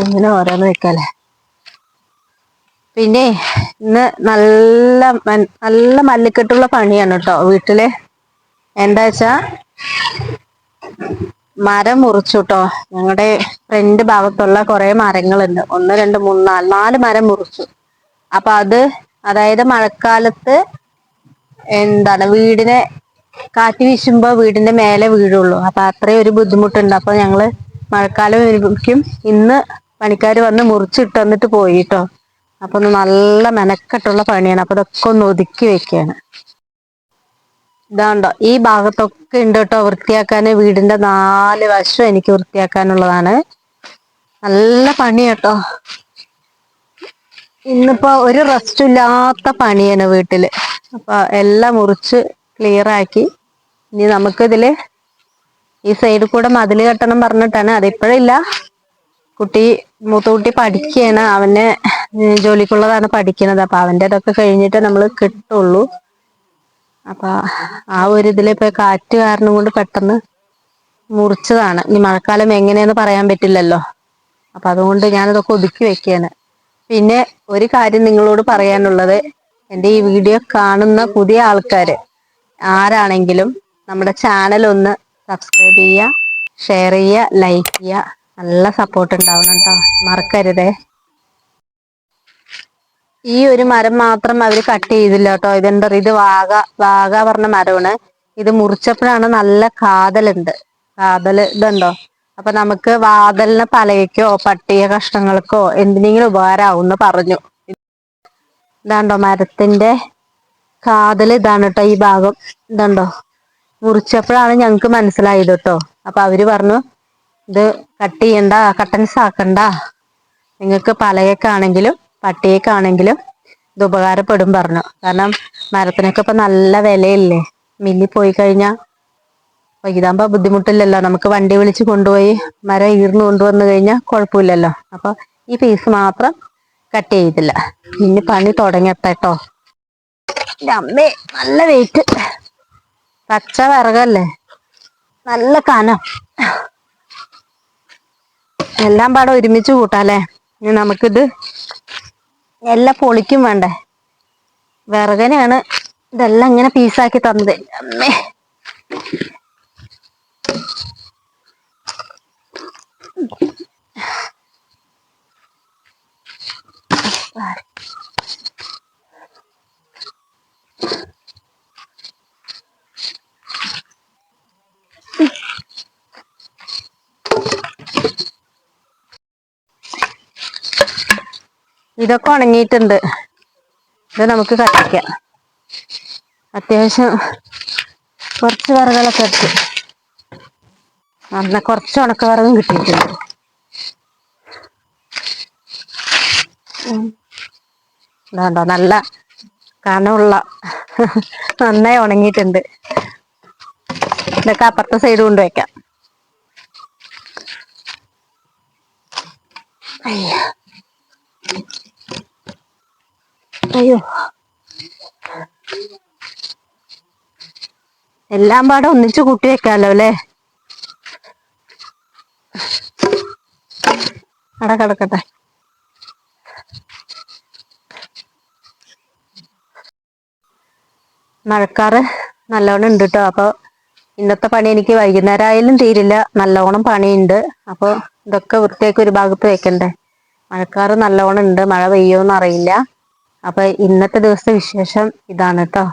ഇങ്ങനെ ഓരോന്ന് വെക്കാല്ലേ? പിന്നെ ഇന്ന് നല്ല നല്ല മല്ലിക്കെട്ടുള്ള പണിയാണ് കേട്ടോ വീട്ടിൽ. എന്താ വെച്ചാ മരം മുറിച്ചു കേട്ടോ ഞങ്ങളുടെ ഫ്രണ്ട് ഭാഗത്തുള്ള കുറെ മരങ്ങളുണ്ട്. ഒന്ന് രണ്ട് മൂന്ന് നാല് നാല് മരം മുറിച്ചു. അപ്പൊ അത് അതായത് മഴക്കാലത്ത് എന്താണ് വീടിനെ കാറ്റ് വീശുമ്പോ വീടിന്റെ മേലെ വീഴുള്ളൂ. അപ്പൊ അത്രയും ഒരു ബുദ്ധിമുട്ടുണ്ട്. അപ്പൊ ഞങ്ങൾ മഴക്കാലം ഒരുക്കും ഇന്ന് പണിക്കാർ വന്ന് മുറിച്ചിട്ട് വന്നിട്ട് പോയിട്ടോ അപ്പൊ നല്ല മെനക്കെട്ടുള്ള പണിയാണ്. അപ്പൊ ഇതൊക്കെ ഒന്ന് ഒതുക്കി വെക്കുകയാണ് ഇതാണ്ടോ ഈ ഭാഗത്തൊക്കെ ഉണ്ട് കേട്ടോ വൃത്തിയാക്കാൻ വീടിന്റെ നാല് വശം എനിക്ക് വൃത്തിയാക്കാനുള്ളതാണ്. നല്ല പണി കേട്ടോ ഇന്നിപ്പോ ഒരു റെസ്റ്റ് ഇല്ലാത്ത പണിയാണ് വീട്ടിൽ. അപ്പൊ എല്ലാം മുറിച്ച് ക്ലിയർ ആക്കി ഇനി നമുക്ക് ഇതിൽ ഈ സൈഡിൽ കൂടെ മതിൽ കെട്ടണം പറഞ്ഞിട്ടാണ്. അതിപ്പോഴില്ല. കുട്ടി മൂത്ത കുട്ടി പഠിക്കുകയാണ്. അവന് ജോലിക്കുള്ളതാണ് പഠിക്കുന്നത്. അപ്പൊ അവന്റെ ഇതൊക്കെ കഴിഞ്ഞിട്ട് നമ്മൾ കിട്ടുള്ളൂ. അപ്പൊ ആ ഒരു ഇതിലിപ്പോ കാറ്റ് കാരണം കൊണ്ട് പെട്ടെന്ന് മുറിച്ചതാണ്. ഇനി മഴക്കാലം എങ്ങനെയെന്ന് പറയാൻ പറ്റില്ലല്ലോ. അപ്പൊ അതുകൊണ്ട് ഞാനതൊക്കെ ഒതുക്കി വെക്കുകയാണ്. പിന്നെ ഒരു കാര്യം നിങ്ങളോട് പറയാനുള്ളത്. എന്റെ ഈ വീഡിയോ കാണുന്ന പുതിയ ആൾക്കാര് ആരാണെങ്കിലും നമ്മുടെ ചാനൽ ഒന്ന് സബ്സ്ക്രൈബ് ചെയ്യുക ഷെയർ ചെയ്യുക ലൈക്ക് ചെയ്യുക. നല്ല സപ്പോർട്ട് ഉണ്ടാവണം കേട്ടോ മറക്കരുതേ. ഈ ഒരു മരം മാത്രം അവർ കട്ട് ചെയ്തില്ല കേട്ടോ ഇതെന്താ ഇത് വാഗ വാഗ പറഞ്ഞ മരമാണ്. ഇത് മുറിച്ചപ്പോഴാണ് നല്ല കാതലുണ്ട്. കാതൽ ഇതുണ്ടോ? അപ്പൊ നമുക്ക് വാതലിന് പലകയ്ക്കോ പട്ടിക കഷ്ണങ്ങൾക്കോ എന്തിനെങ്കിലും ഉപകാരമാവും പറഞ്ഞു. ഇതാണ്ടോ മരത്തിന്റെ കാതൽ? ഇതാണ് കേട്ടോ ഈ ഭാഗം. ഇതുണ്ടോ? മുറിച്ചപ്പോഴാണ് ഞങ്ങൾക്ക് മനസ്സിലായത് കേട്ടോ അപ്പൊ അവർ പറഞ്ഞു ഇത് കട്ട് ചെയ്യണ്ട കട്ടൻസ് ആക്കണ്ട. നിങ്ങൾക്ക് പലകക്കാണെങ്കിലും പട്ടിയേക്കാണെങ്കിലും ഇത് ഉപകാരപ്പെടും പറഞ്ഞു. കാരണം മരത്തിനൊക്കെ ഇപ്പൊ നല്ല വിലയില്ലേ. മില്ലി പോയി കഴിഞ്ഞാൽ ഇതാകുമ്പോ ബുദ്ധിമുട്ടില്ലല്ലോ. നമുക്ക് വണ്ടി വിളിച്ച് കൊണ്ടുപോയി മരം ഈർന്നു കൊണ്ടുവന്നു കഴിഞ്ഞാൽ കുഴപ്പമില്ലല്ലോ. അപ്പൊ ഈ പീസ് മാത്രം കട്ട് ചെയ്തില്ല. ഇനി പണി തുടങ്ങട്ടെട്ടോ അമ്മേ നല്ല വെയിറ്റ് പച്ച വിറകല്ലേ നല്ല കനം. എല്ലാം പാടെ ഒരുമിച്ച് കൂട്ടാല്ലേ? ഇനി നമുക്കിത് എല്ലാം പൊളിക്കും വേണ്ടേ? വിറകനെയാണ് ഇതെല്ലാം ഇങ്ങനെ പീസാക്കി തന്നത്. അമ്മേ. ഇതൊക്കെ ഉണങ്ങിയിട്ടുണ്ട്. ഇത് നമുക്ക് കത്തിക്കാം. അത്യാവശ്യം കുറച്ച് വിറകളൊക്കെ എടുത്ത്. അന്ന കുറച്ച് ഉണക്ക വിറകും കിട്ടിയിട്ടുണ്ട് ഇതാണ്ടോ നല്ല കനമുള്ള നന്നായി ഉണങ്ങിയിട്ടുണ്ട്. ഇതൊക്കെ അപ്പുറത്തെ സൈഡ് കൊണ്ട് വെക്കാം. അയ്യോ. എല്ലാം പാടെ ഒന്നിച്ച് കൂട്ടി വെക്കാലോ അല്ലേ? അട കിടക്കട്ടെ. മഴക്കാറ് നല്ലോണം ഉണ്ട് കേട്ടോ അപ്പൊ ഇന്നത്തെ പണി എനിക്ക് വൈകുന്നേരം ആയാലും തീരില്ല. നല്ലോണം പണിയുണ്ട്. അപ്പോൾ ഇതൊക്കെ വൃത്തിയാക്കി ഒരു ഭാഗത്ത് വെക്കണ്ടേ. മഴക്കാറ് നല്ലോണം ഉണ്ട്. മഴ പെയ്യോന്ന് അറിയില്ല അപ്പൊ ഇന്നത്തെ ദിവസത്തെ വിശേഷം ഇതാണ് കേട്ടോ